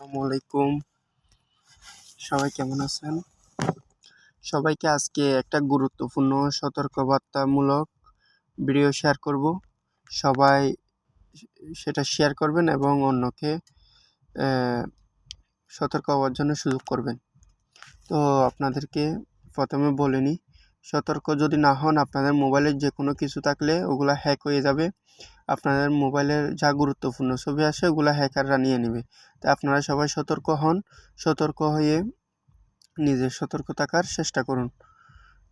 আসসালামু আলাইকুম সবাই কেমন আছেন? সবাইকে আজকে একটা গুরুত্বপূর্ণ সতর্কবার্তামূলক ভিডিও শেয়ার করব। সবাই সেটা শেয়ার করবেন এবং অন্যকে সতর্ক হওয়ার জন্য সুযোগ করবেন। তো আপনাদেরকে প্রথমে বলে নিই সতর্ক যদি না হন, আপনাদের মোবাইলে যে কোনো কিছু থাকলে ওগুলা হ্যাক হয়ে যাবে। আপনাদের মোবাইলের যা গুরুত্বপূর্ণ ছবি আসে, ওগুলা হ্যাকাররা নিয়ে নেবে। তাই আপনারা সবাই সতর্ক হন, সতর্ক হয়ে নিজের সতর্ক থাকার চেষ্টা করুন।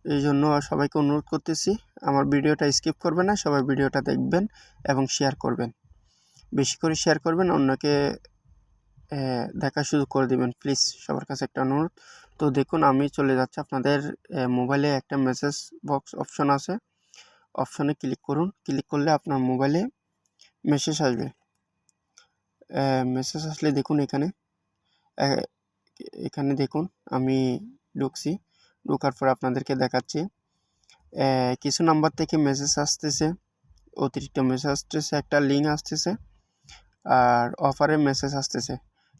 এই জন্য সবাইকে অনুরোধ করতেছি, আমার ভিডিওটা স্কিপ করবেন না, সবাই ভিডিওটা দেখবেন এবং শেয়ার করবেন। বেশি করে শেয়ার করবেন, অন্যকে দেখার সুযোগ করে দিবেন। প্লিজ সবার কাছে একটা অনুরোধ। তো দেখুন, আমি চলে যাচ্ছি আপনাদের মোবাইলে একটা মেসেজ বক্স অপশন আছে। অপশনে ক্লিক করুন। ক্লিক করলে আপনার মোবাইলে মেসেজ আসবে। মেসেজ আসলে দেখুন এখানে। এখানে দেখুন, আমি ঢুকছি। ঢোকার পর আপনাদেরকে দেখাচ্ছি। কিছু নাম্বার থেকে মেসেজ আসতেছে। অতিরিক্ত মেসেজ আসতেছে, একটা লিঙ্ক আসতেছে। আর অফারের মেসেজ আসতেছে।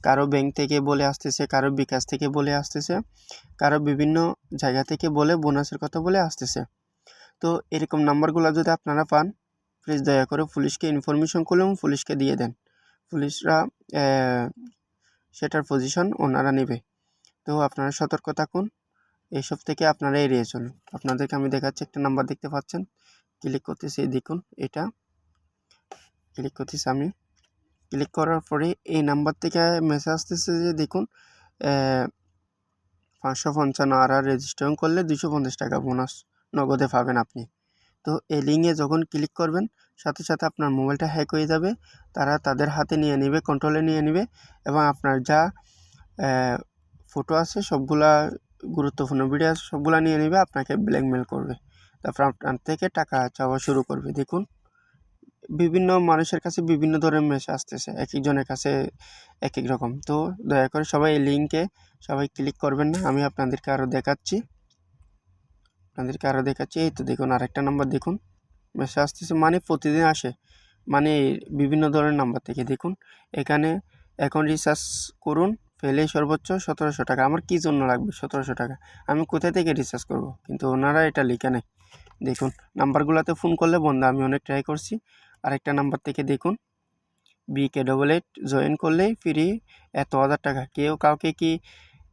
কারও ব্যাংক থেকে বলে আসতেছে, কারও বিকাশ থেকে বলে আসতেছে, কারও বিভিন্ন জায়গা থেকে বলে বোনাসের কথা বলে আসতেছে। তো এরকম নাম্বারগুলো যদি আপনারা পান প্লিজ দয়া করে পুলিশকে ইনফরমেশন করলে এবং পুলিশকে দিয়ে দেন। পুলিশরা সেটার পজিশন ওনারা নেবে। তো আপনারা সতর্ক থাকুন এইসব থেকে আপনারা এড়িয়ে চলুন। আপনাদেরকে আমি দেখাচ্ছি একটা নাম্বার দেখতে পাচ্ছেন। ক্লিক করতেছি দেখুন, এটা। ক্লিক করতেছি আমি। ক্লিক করার পরে এই নাম্বার থেকে মেসেজ আসতেছে যে, দেখুন পাঁচশো পঞ্চান্ন আর আর রেজিস্ট্রেশন করলে দুশো পঞ্চাশ টাকা বোনাস নগদে পাবেন আপনি। তো এই লিঙ্কে যখন ক্লিক করবেন, সাথে সাথে আপনার মোবাইলটা হ্যাক হয়ে যাবে। তারা তাদের হাতে নিয়ে নেবে কন্ট্রোলে নিয়ে নেবে এবং আপনার যা ফটো আছে সবগুলা, গুরুত্বপূর্ণ ভিডিও আছে সবগুলা নিয়ে নেবে, আপনাকে ব্ল্যাকমেল করবে। তারপর আপনার থেকে টাকা চাওয়া শুরু করবে। দেখুন বিভিন্ন মানুষের কাছে বিভিন্ন ধরনের মেসেজ আসতেছে এক একজনের কাছে এক এক রকম। তো দয়া করে সবাই এই লিঙ্কে সবাই ক্লিক করবেন না, আমি আপনাদেরকে আরও দেখাচ্ছি। আপনাদেরকে আরও দেখাচ্ছি, এই তো দেখুন আরেকটা নাম্বার দেখুন। মেসেজ আসতেছে মানে প্রতিদিন আসে। মানে বিভিন্ন ধরনের নাম্বার থেকে দেখুন। এখানে এখন রিচার্জ করুন, পেলে সর্বোচ্চ সতেরোশো টাকা। আমার কী জন্য লাগবে সতেরোশো টাকা? আমি কোথা থেকে রিচার্জ করব? কিন্তু ওনারা এটা লিখে নেয় দেখুন নাম্বারগুলোতে ফোন করলে বন্ধ, আমি অনেক ট্রাই করছি। আরেকটা নাম্বার থেকে দেখুন। বিকে ডবল এইট জয়েন করলেই ফ্রি এত হাজার টাকা। কেউ কাউকে কি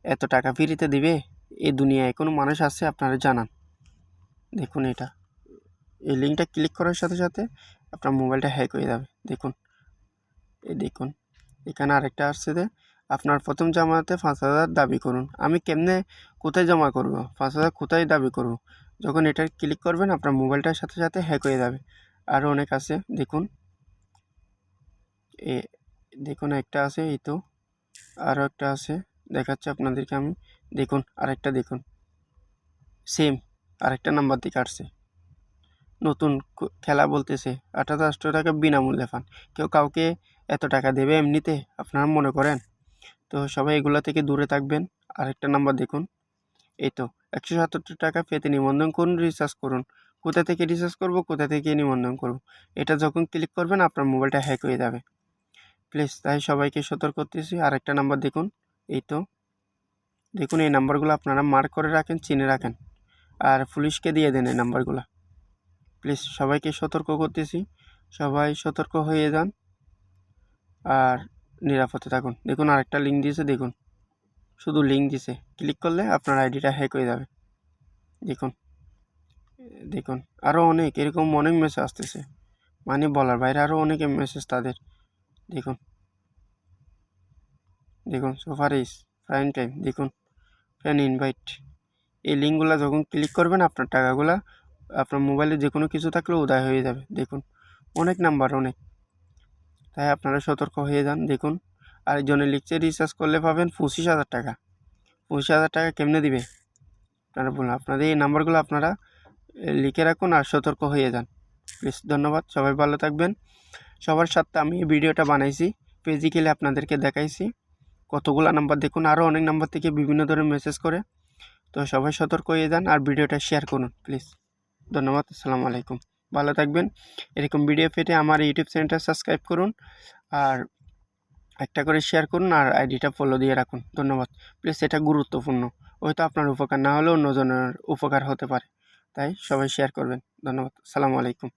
এত টাকা ফ্রিতে দিবে? এই দুনিয়ায় কোনো মানুষ আছে, আপনারা জানান। দেখুন এটা। এই লিঙ্কটা ক্লিক করার সাথে সাথে আপনার মোবাইলটা হ্যাক হয়ে যাবে। দেখুন। এই দেখুন। এখানে আরেকটা আসছে যে, আপনার প্রথম জমাতে পাঁচ হাজার দাবি করুন। আমি কেমনে, কোথায় জমা করব? পাঁচ হাজার কোথায় দাবি করব? যখন এটা ক্লিক করবেন, আপনার মোবাইলটার সাথে সাথে হ্যাক হয়ে যাবে। আরও অনেক আছে, দেখুন। এ, দেখুন একটা আছে, এই তো। আরও একটা আছে, দেখাচ্ছে আপনাদেরকে আমি। দেখুন, আরেকটা দেখুন। সেম, আরেকটা নাম্বার দিকে আসছে নতুন খেলা বলতেছে আট হাজার টাকা বিনামূল্যে পান কেউ কাউকে এত টাকা দেবে এমনিতে, আপনারা মনে করেন? তো সবাই এগুলা থেকে দূরে থাকবেন। আরেকটা নাম্বার দেখুন, এই তো। একশো সাতাত্তর টাকা পেতে নিবন্ধন করুন রিচার্জ করুন। কোথা থেকে রিচার্জ করব, কোথা থেকে নিবন্ধন করব? এটা যখন ক্লিক করবেন, আপনার মোবাইলটা হ্যাক হয়ে যাবে। প্লিজ তাই সবাইকে সতর্ক করতেছি। আরেকটা নাম্বার দেখুন। এই তো। দেখুন, এই নাম্বারগুলো আপনারা মার্ক করে রাখেন, চিনে রাখেন। আর পুলিশকে দিয়ে দেন এই নাম্বারগুলো প্লিজ সবাইকে সতর্ক করতেছি। সবাই সতর্ক হয়ে যান। আর নিরাপদে থাকুন। দেখুন, আরেকটা লিঙ্ক দিয়েছে, দেখুন। শুধু লিঙ্ক দিছে। ক্লিক করলে আপনার আইডিটা হ্যাক হয়ে যাবে। দেখুন। দেখুন আরও অনেক, এরকম অনেক মেসেজ আসতেছে। মানে বলার বাইরে আরও অনেক মেসেজ তাদের। দেখুন। দেখুন সোফারিস প্রাইম টাইম দেখুন। ফ্যান ইনভাইট এই লিঙ্কগুলো যখন ক্লিক করবেন, আপনার টাকাগুলা আপনার মোবাইলে যে কোনো কিছু থাকলে উদয় হয়ে যাবে, দেখুন। অনেক নাম্বার অনেক। তাই আপনারা সতর্ক হয়ে যান, দেখুন। আরেকজনে লিখছে রিচার্জ করলে পাবেন পঁচিশ হাজার টাকা। পঁচিশ হাজার টাকা কেমনে দিবে? আপনারা বলুন, আপনাদের এই নাম্বারগুলো আপনারা লিখে রাখুন আর সতর্ক হয়ে যান। প্লিজ ধন্যবাদ। সবাই ভালো থাকবেন। সবার সাথে আমি এই ভিডিওটা বানাইছি। ফিজিক্যালি আপনাদেরকে দেখাইছি। কতগুলো নাম্বার দেখুন আরও অনেক নাম্বার থেকে বিভিন্ন ধরনের মেসেজ করে। তো সবাই সতর্ক হয়ে যান আর ভিডিওটা শেয়ার করুন প্লিজ ধন্যবাদ, আসসালামু আলাইকুম। ভালো থাকবেন। এরকম ভিডিও পেতে আমার ইউটিউব চ্যানেলটা সাবস্ক্রাইব করুন আর একটা করে শেয়ার করুন আর আইডিটা ফলো দিয়ে রাখুন। ধন্যবাদ। প্লিজ এটা গুরুত্বপূর্ণ। হয়তো আপনার উপকার না হলেও অন্যজনের উপকার হতে পারে। তাই সবাই শেয়ার করবেন। ধন্যবাদ। সালামু আলাইকুম।